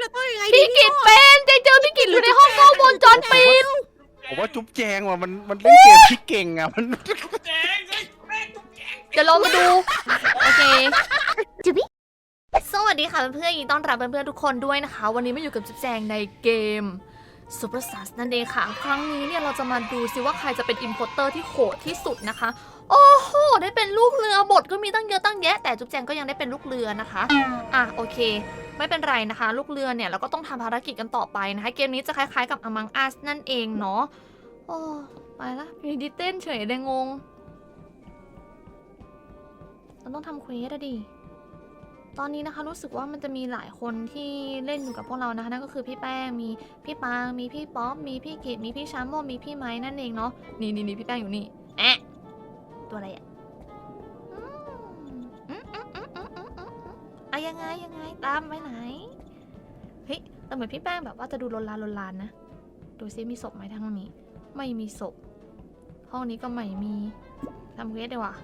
แล้วก็ยังไงพี่กิดเป็นเจเจอพี่กิดอยู่ในห้องกล้องวงจรปิดผมว่าจุ๊บแจงว่ะมันมันเล่นเกมที่เก่งอะมันแจ้งเลยแม่งทุกแจ้งเดี๋ยวเรามาดู โอเคจุบิสวัสดีค่ะเพื่อนๆยินดีต้อนรับเพื่อนๆทุกคนด้วยนะคะ วันนี้มาอยู่กับจุ๊บแจงในเกม Super s a s นั่นเองค่ะ ครั้งนี้เนี่ยเราจะมาดูซิว่าใครจะเป็นอิ p โ r เตอร์ที่โหดที่สุดนะคะ โอ้โห ได้เป็นลูกเรือบทก็มีตั้งเยอะตั้งแยะ แต่จุ๊บแจงก็ยังได้เป็นลูกเรือนะคะ อะโอเค ไม่เป็นไรนะคะ ลูกเรือเนี่ยเราก็ต้องทำภารกิจกันต่อไปนะคะ เกมนี้จะคล้ายๆกับ Among Us นั่นเองเนาะ โอ้ไปละอยู่ดีๆเต้นเฉยเลยงง เราต้องทำเควสอะดิ ตอนนี้นะคะรู้สึกว่ามันจะมีหลายคนที่เล่นอยู่กับพวกเรานะคะนั่นก็คือพี่แป้งมีพี่ปางมีพี่ป๊อปมีพี่กิตมีพี่ชามโมมีพี่ไม้นั่นเองเนาะนี่นี่นี่พี่แป้งอยู่นี่แอะตัวอะไรอะอืมอืมอืมอืมอืมอืมอะยังไงยังไงตามไปไหนเฮ้ยแต่เหมือนพี่แป้งแบบว่าจะดูลนลานลนลานนะดูซิมีศพไหมทางนี้ ไม่มีศพ ห้องนี้ก็ไม่มีทำเวสดีกว่า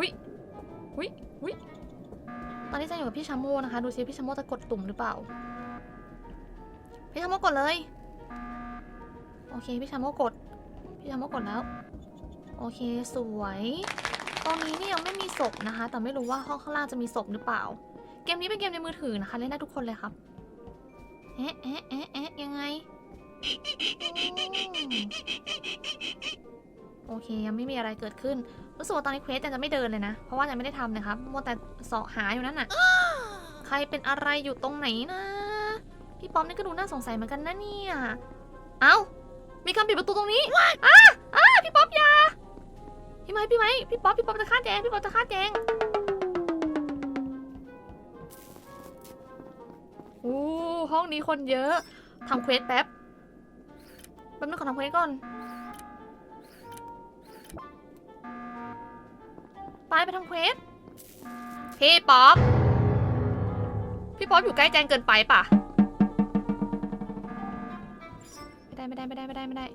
วิ วิวิตอนนี้จะอยู่กับพี่ชาโมนะคะ ดูซิพี่ชาโมจะกดตุ่มหรือเปล่า พี่ชาโมกดเลย โอเค พี่ชาโมกด พี่ชาโมกดแล้ว โอเค สวยตรงนี้นี่ยังไม่มีศพนะคะ แต่ไม่รู้ว่าห้องข้างล่างจะมีศพหรือเปล่า เกมนี้เป็นเกมในมือถือนะคะ เล่นได้ทุกคนเลยครับ เอ๊ะเอ๊ะเอ๊ะเอ๊ะยังไง โอเค ยังไม่มีอะไรเกิดขึ้น รู้สึกว่าตอนนี้เควสจะไม่เดินเลยนะ เพราะว่ายังไม่ได้ทำนะครับมัวแต่เสาะหาอยู่นั่นน่ะ ใครเป็นอะไรอยู่ตรงไหนนะ พี่ป๊อมนี่ก็ดูน่าสงสัยเหมือนกันนะเนี่ย เอ้า มีคำปิดประตูตรงนี้อ้าอ้าพี่ป๊อปอยาพี่ไม้พี่ไม้พี่ป๊อปพี่ป๊อปจะฆ่าแจงพี่ป๊อปจะฆ่าแจงอู้ห้องนี้คนเยอะทำเควสแป๊บแป๊บนึงขอทำเควสก่อน ไปไปทำเควสพี่ป๊อปพี่ป๊อปอยู่ใกล้แจงเกินไปป่ะ ไม่ได้ไม่ได้ไม่ได้ไม่ได้ไม่ได้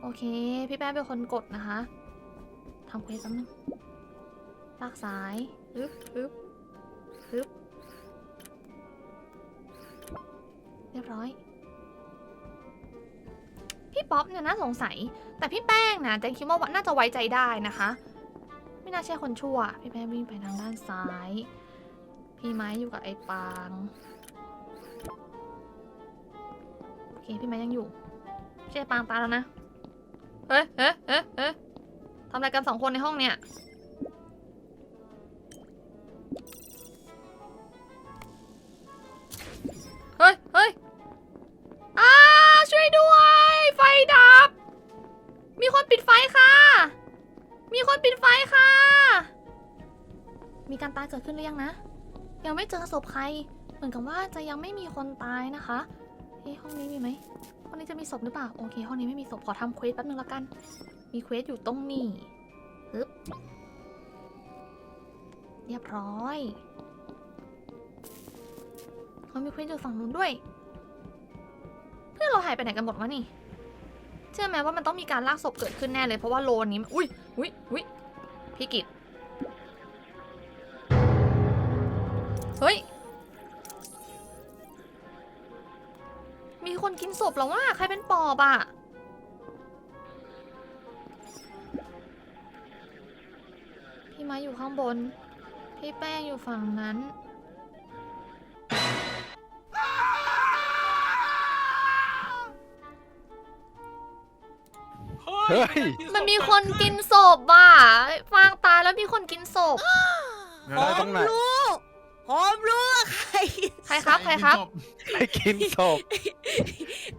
โอเค พี่แป้งเป็นคนกดนะคะทำเควสแป๊บนึงลากซ้ายปึ๊บปึ๊บปึ๊บเรียบร้อย พี่ป๊อปเนี่ยน่าสงสัย แต่พี่แป้งนะแจงคิดว่าน่าจะไว้ใจได้นะคะ น่าใช่คนชั่ว พี่แป้งวิ่งไปทางด้านซ้าย พี่ไม้อยู่กับไอ้ปาง โอเค พี่ไม้ยังอยู่ไม่ใช่ปางตายแล้วนะ เฮ้ยเฮ้ยเฮ้ยเฮ้ยทำอะไรกันสองคนในห้องเนี่ย เฮ้ยเฮ้ยอ้าช่วยด้วย ไฟดับ มีคนปิดไฟค่ะ มีคนปิดไฟค่ะ มีการตายเกิดขึ้นหรือยังนะ ยังไม่เจอศพใคร เหมือนกับว่าจะยังไม่มีคนตายนะคะเอ๊ห้องนี้มีไหมห้องนี้จะมีศพหรือเปล่า โอเค ห้องนี้ไม่มีศพ ขอทำเควสแป๊บนึงแล้วกัน มีเควสอยู่ตรงนี้ปึ๊บเรียบร้อยเขามีเควสอยู่ฝั่งนู้นด้วย เพื่อนเราหายไปไหนกันหมดวะนี่ เชื่อไหมว่ามันต้องมีการลากศพเกิดขึ้นแน่เลยเพราะว่าโลนนี้ อุ้ย อุ้ยอุ้ยพี่กิตเฮ้ย มีคนกินศพแล้วว่าใครเป็นปอบอะพี่มาอยู่ข้างบน พี่แป้งอยู่ฝั่งนั้น เฮ้ย มันมีคนกินศพอะฟางตายแล้วมีคนกินศพเดี๋ยวได้ตรงไหนรู้ผมรู้ว่าใครใครครับ ใครครับ ไอ้กินศพ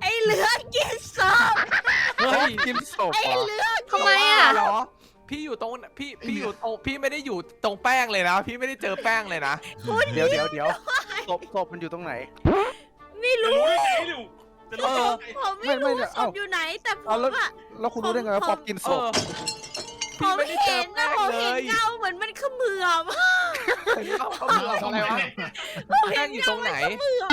ไอ้เหลือกินศพเฮ้ยกินศพไอ้เหรอ เหลือทำไมอะ เหรอ พี่อยู่ตรงพี่พี่อยู่ตรงพี่ไม่ได้อยู่ตรงแป้งเลยนะ พี่ไม่ได้เจอแป้งเลยนะเดี๋ยวเดี๋ยวเดี๋ยวศพศพมันอยู่ตรงไหน ไม่รู้ เออผมไม่ไม่รู้ไม่ว่าศเอ้าพอยู่ไหนแต่ผเอามแล้ว อะ แล้วคุณรู้ได้ไงว่าผม ป๊อปกินศเอพอ ผพี่มไม่ได้เจเห็อนแป้นะงผมเลเห็นย เงาเหมือนมันเขมือบเห็นเขาเขาเมืออะไรวะผมแป้เห็งนอยู่เงาตรงไหนเขมือบ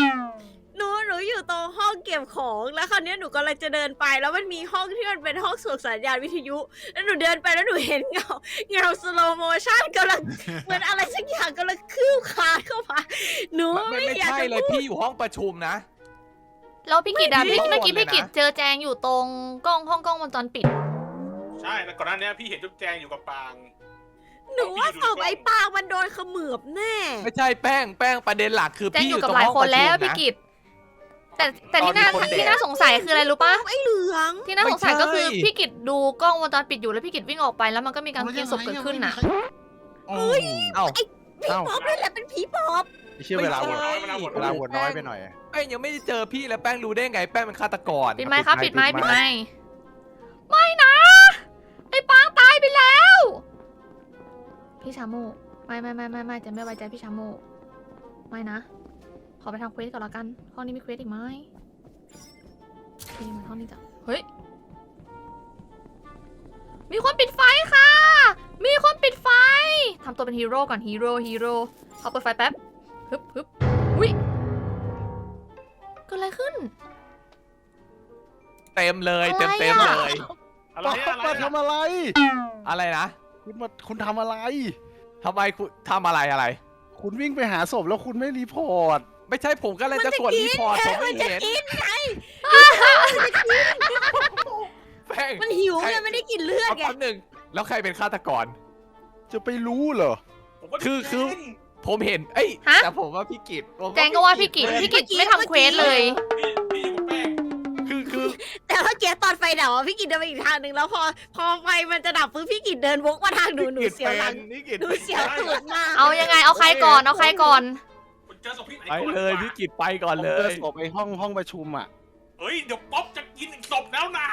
หนูหนูอยู่ตรงห้องเก็บของแล้วคราวเนี้ยหนูกำลังจะเดินไป แล้วมันมีห้องที่มันเป็นห้องส่งสัญญาณวิทยุ แล้วหนูเดินไปแล้วหนูเห็นเงาเงาสโลโมชั่นกำลัง เหมือนอะไรสักอย่างกำลังคืบคลานเข้ามาหนูไม่ไม่ไม่อยากใช่จะเลยพูดพี่อยู่ห้องประชุมนะ แล้วพี่กิตอะไม่พี่ได้เมื่อกี้โดนเลยพี่กิตนะเจอแจงอยู่ตรงกล้องห้องกล้องวงจรปิด ใช่แล้วก่อนหน้านี้พี่เห็นจุ๊บแจงอยู่กับปาง หนูว่าศพไอ้ปางมันโดนเขมือบแน่ ไม่ใช่แป้งแป้งประเด็นหลักคือแจงพี่ออยู่ยู่กับตรงหลายห้องคปนระแล้ชุวมพี่นะ กิตแต่แต่ตอนที่น่ามีคนแดก ที่น่าสงสัยคืออะไรรู้ปะไอ้เหลืองที่น่าสงสัยไม่ใช่ก็คือพี่กิตดูกล้องวงจรปิดอยู่แล้วพี่กิตวิ่งออกไปแล้วมันก็มีการกินศพเกิดขึ้นน่ะเฮ้ยเอ้าผีเอ้า ปอบนี่แหละเป็นผีปอบ เชื่อเวลาโหวตไม่ใช่เวลาโหวตน้อยไปหน่อย แป้งยังไม่ได้เจอพี่แล้วแป้งรู้ได้ไงแป้งเป็นฆาตกรปิดไม้ครับปิปิดดไม้ไมค์ปิดปิดไมไม้ค์ไม่นะไอ้ปางตายไปแล้ว พี่ชาโมไม่ไม่ไม่ไม่ไม่จะไม่ไว้ใจพี่ชาโมไม่นะ ขอไปทำเควสก่อนละกัน ห้องนี้มีเควสอีกไหมนี่มันห้องนี้จ้ะเฮ้ยมีคนปิดไฟค่ะ มีคนปิดไฟทำตัวเป็นฮีโร่ก่อนฮีโร่ฮีโร่ขอเปิดไฟแป๊บ ฮึบฮึบอุ้ยเกิดอะไรขึ้น เต็มเลยเต็มอะไรเต็มอะเลยอะไรป๊ออะปอะไรมาอะทำอะไร อะไรนะคุณมาคุณทำอะไร ทำไมคุณทำอะไรอะไร คุณวิ่งไปหาศพแล้วคุณไม่รีพอร์ต ไม่ใช่ผมก็เลยจะกดรีพอร์ตผมไม่เห็นกินไงแป้งมันหิวใครไงไม่ได้กินเลือดเอาไงแป๊บหนึ่งแล้วใครเป็นฆาตกร จะไปรู้เหรอผมว่าคือคือแจง ผมเห็น เอ้ย ฮะ แต่ผมว่าพี่กิตผมแจงก็ว่าพี่กิจเลยพี่กิจไม่ทำเควสเลย พี่พี่อยู่กับแป้งคือคือ แต่เมื่อกี้ตอนไฟดับอะพี่กินเดินไปอีกทางหนึ่งแล้วพอพอไฟมันจะดับปุ๊บพี่กินเดินวกมาทางหนูหนูเสียวหลังนี่กิตหนูเสียวตูดมากเอายังไงเอาใครก่อนเอาใครก่อนคุณเจอศพที่ไหนไปก่อนเลยดีพี่กว่ากิตไปก่อนเลผมเจอยศพไอ้ห้องห้องประชุมอะ เฮ้ยเดี๋ยวป๊อปจะกินอีกศพแล้วนะ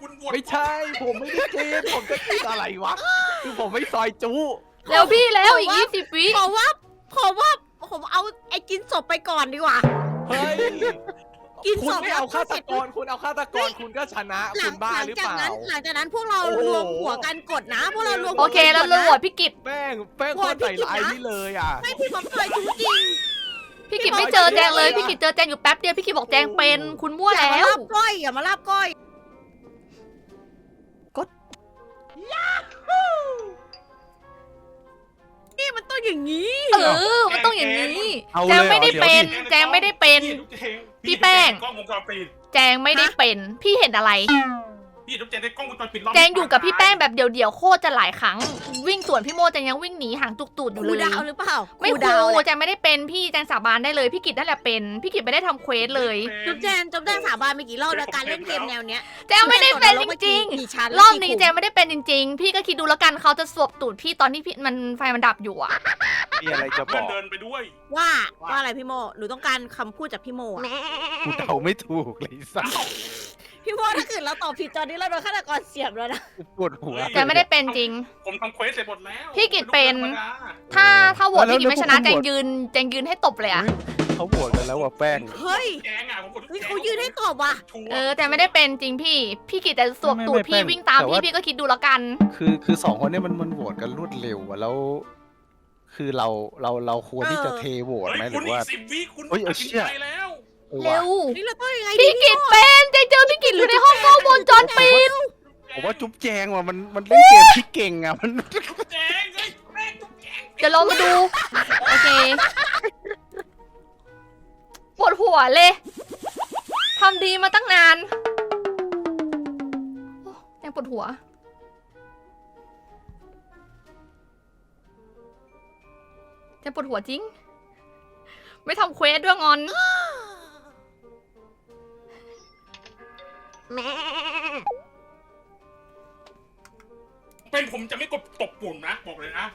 คุณบวชไม่ใช่ ผมไม่ได้กินผมจะกินอะไรวะ คือผมไม่ซอยจูเร็วพี่แล้วอีกยี่สิบวิผมว่า ผมว่าผมเอาไอ้กินศพไปก่อนดีกว่า เฮ้ยกินคุณศพไม่แล้วเอาฆาตเสร็จกรคุณเอาฆาตกรคุณก็ชนะหลัคุงณบ้าหลังหรือจากเปล่า นั้น หลังจากนั้นพวกเราโอ้โห รวมหัวกันกดนะ พวกเรารวมหัวโอเคแล้วเราโหวตพี่กิจแป้งแป้งโหโควตตรพี่ใส่กิตร้ายนะ นี่เลยอะ ไม่พี่ผมเคยจริงพี่กิจไม่เจอแจงเลยพี่กิจเจอแจงอยู่แป๊บเดียวพี่กิจบอกแจงเป็นคุณมั่วอย่าแล้มาว ลาบก้อยอย่ามาลาบก้อยกด นี่มันต้องอย่างนี้ เออ มันต้องอย่างนี้ เอาเลยแจงไม่ได้เอาเดี๋ยวเป็นดิ แจงไม่ได้เป็นพี่จุ๊บแจงพี่แป้ง กล้องวงจรปิด แจงไม่ได้เป็น พี่เห็นอะไร พี่จุ๊บแจงได้กล้องวงจรปิดรบแจงอยู่กับพี่แป้งแบบเดี่ยวๆโคตรจะหลายครั้ง วิ่งสวนพี่โมแจงยังวิ่งหนีห่างตุกตูดอยู่ครูเลยดาวหรือเปล่าไม่คคดาวรูแหละแจงไม่ได้เป็นพี่แจงสาบานได้เลย พี่กิจนั่นแหละเป็น พี่กิจไม่ได้ทำเควสเลย จุ๊บแจนจุ๊บแจนสาบานไปกี่รอบแล้วการเล่นเกมแนวเนี้ยแจงไม่ได้เป็นจริงๆ กี่ชั้นๆรอบนี้แจงไม่ได้เป็นจริง ๆ พี่ก็คิดดูแล้วกันเขาจะสวบตูดพี่ตอนที่พี่มันไฟมันดับอยู่อะมีอะไรจะบเพื่ออนก เดินไปด้วย ว่าว่าอะไรพี่โมหนูต้องการคำพูดจากพี่โมอะกูเดาไม่ถูกเลยสัส พี่โมถ้าเกิดเราตอบผิดตอนนี้เราโดนฆาตกรเสียบแล้วนะกูปวดหัวแจงไม่ได้เป็นจริง ผมทำเควสเสร็จหมดแล้วพี่กิตเป็น ธรรมดาถ้าถ้าโหวตแล้วพี่กิจไม่ชนะแล้วพวกคุณแจงยืนแจงยืนให้ตบเลยอะเขาโหวตกันแล้วว่าแป้ง เฮ้ยแจงอะผมกดเฮ้ยเขายืนให้ตอบว่ะ ชัวร์ เออ แต่ไม่ได้เป็นจริงพี่ พี่กิจแต่สวบตูดไม่ไม่พี่ไม่วิ่งตามแต่พี่ว่า พี่ก็คิดดูแล้วกัน คือคือสองคนเนี้มันมันโหวตกันรวดเร็วอะแล้ว คือเราเราเราควรที่จะเออเทโหวตเฮ้ยไหมหคุรือณอีว่ากสิบวิคุณเฮ้ยเอาตัดสินเชี่ย ใจแล้ว เออเร็ว่ะวนี่เราต้องยังไงพี่กิจเป็นแจงเจอพี่กิจอยู่ในห้องกล้องวงจรปิดผมว่าจุ๊บแจงว่ะมันมันเล่นเกมที่เก่งอะมันแจงเฮ้ยแม่งจุ๊บแจงเดี๋ยวเรามาดูโอเคปวดหัวเลยทำดีมาตั้งนานโอ้ยังปวดหัว จะปวดหัวจริง ไม่ทำเควสด้วยงอน แม่ เป็นผมจะไม่กดตบปุ่มนะบอกเลยนะ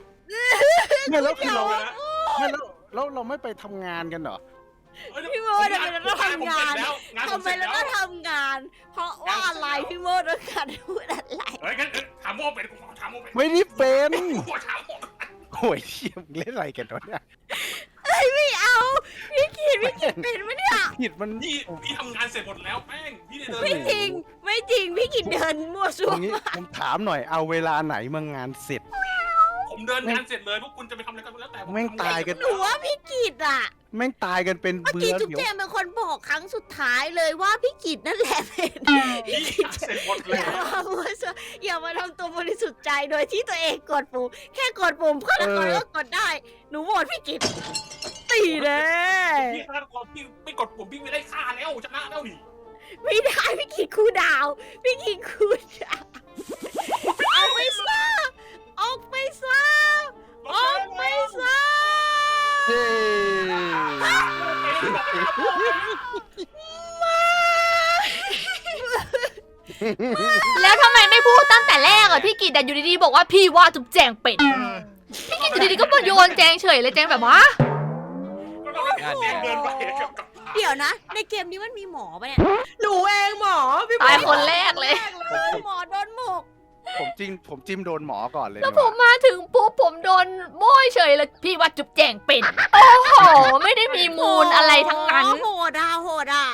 ไม่แล้วคือเราบอกเลยนะไม่แล้วแล้วเราไม่ไปทำงานกันเหรอเอ้ยพี่โมทำไมเราต้องทำงานผมทำเสไมร็จเราแล้วต้องทำงาน เพราะว่าอะไรพี่โมต้องการพูดอะไรเฮ้ยงั้นเอ้ยถามโมเป็นกูขอถามโมเป็นไม่ได้เป็นกูขอถามโมโอ้ยเชี่ยมงเล่นอะไรกันวะเนี่ยไม่เอาพี่ กิดพี่กิดเป็นไหมเนี่ยผิดมันพี่พี่ทำงานเสร็จหมดแล้วแป้งพี่ได้เดินไม่จริง ไม่จริงพี่กิดเดินมั่วซั่วรงนี้ผมถามหน่อยเอาเวลาไหนมางานเสร็จ ผมเดินงานเสร็จเลยพวกคุณจะไปทำอะไรกันก็แล้วแต่ผแม่งตายกัน หนูว่าพี่กิดอะแม่งตายกันเป็นเมื่อเบืกี้อจุ๊บเดี๋ยแจวงเป็นคนบอกครั้งสุดท้ายเลยว่าพี่กิจนั่นแหละเป็นพี่เสร็จหมดเลอย่ามามัวซัวอย่ามาทำตัวบริสุทธิ์ใจโดยที่ตัวเองกดปุ่มแค่กดปุ่มฆาตกรก็กดได้ หนูโหวตพี่กิจ ตีแน่พี่ฆาตกรพี่ไม่กดปุ่มพี่ไม่ได้ฆ่าแล้วชนะแล้วดิไม่ได้พี่กิจคูลดาวน์พี่กิจคูลดาวน์เอาไปซะออกไปซะออกไปซะเย้แล้วทำไมไม่พูดตั้งแต่แรกอะพี่กิตแต่อยู่ดีๆบอกว่าพี่ว่าจุ๊บแจงเป็นพี่กิตอยู่ดีๆก็มาโยนแจงเฉยเลยแจงแบบว่า ก็ต้องเดินเดินไปกับกับเดี๋ยวนะ ในเกมนี้มันมีหมอปะเนี่ย หนูเองหมอพี่ตายคนแรกเลย แรกเลยหมอโดนหมก ผมจิ้มผมจิ้มโดนหมอก่อนเลยแล้วดีผกมว่ามาถึงปุ๊บผมโดนโบยเฉยเลย พี่ว่าจุ๊บแจงเป็น โอ้โห ไม่ได้มีมูลอะไรทั้งนั้น โหดอะโหดอะ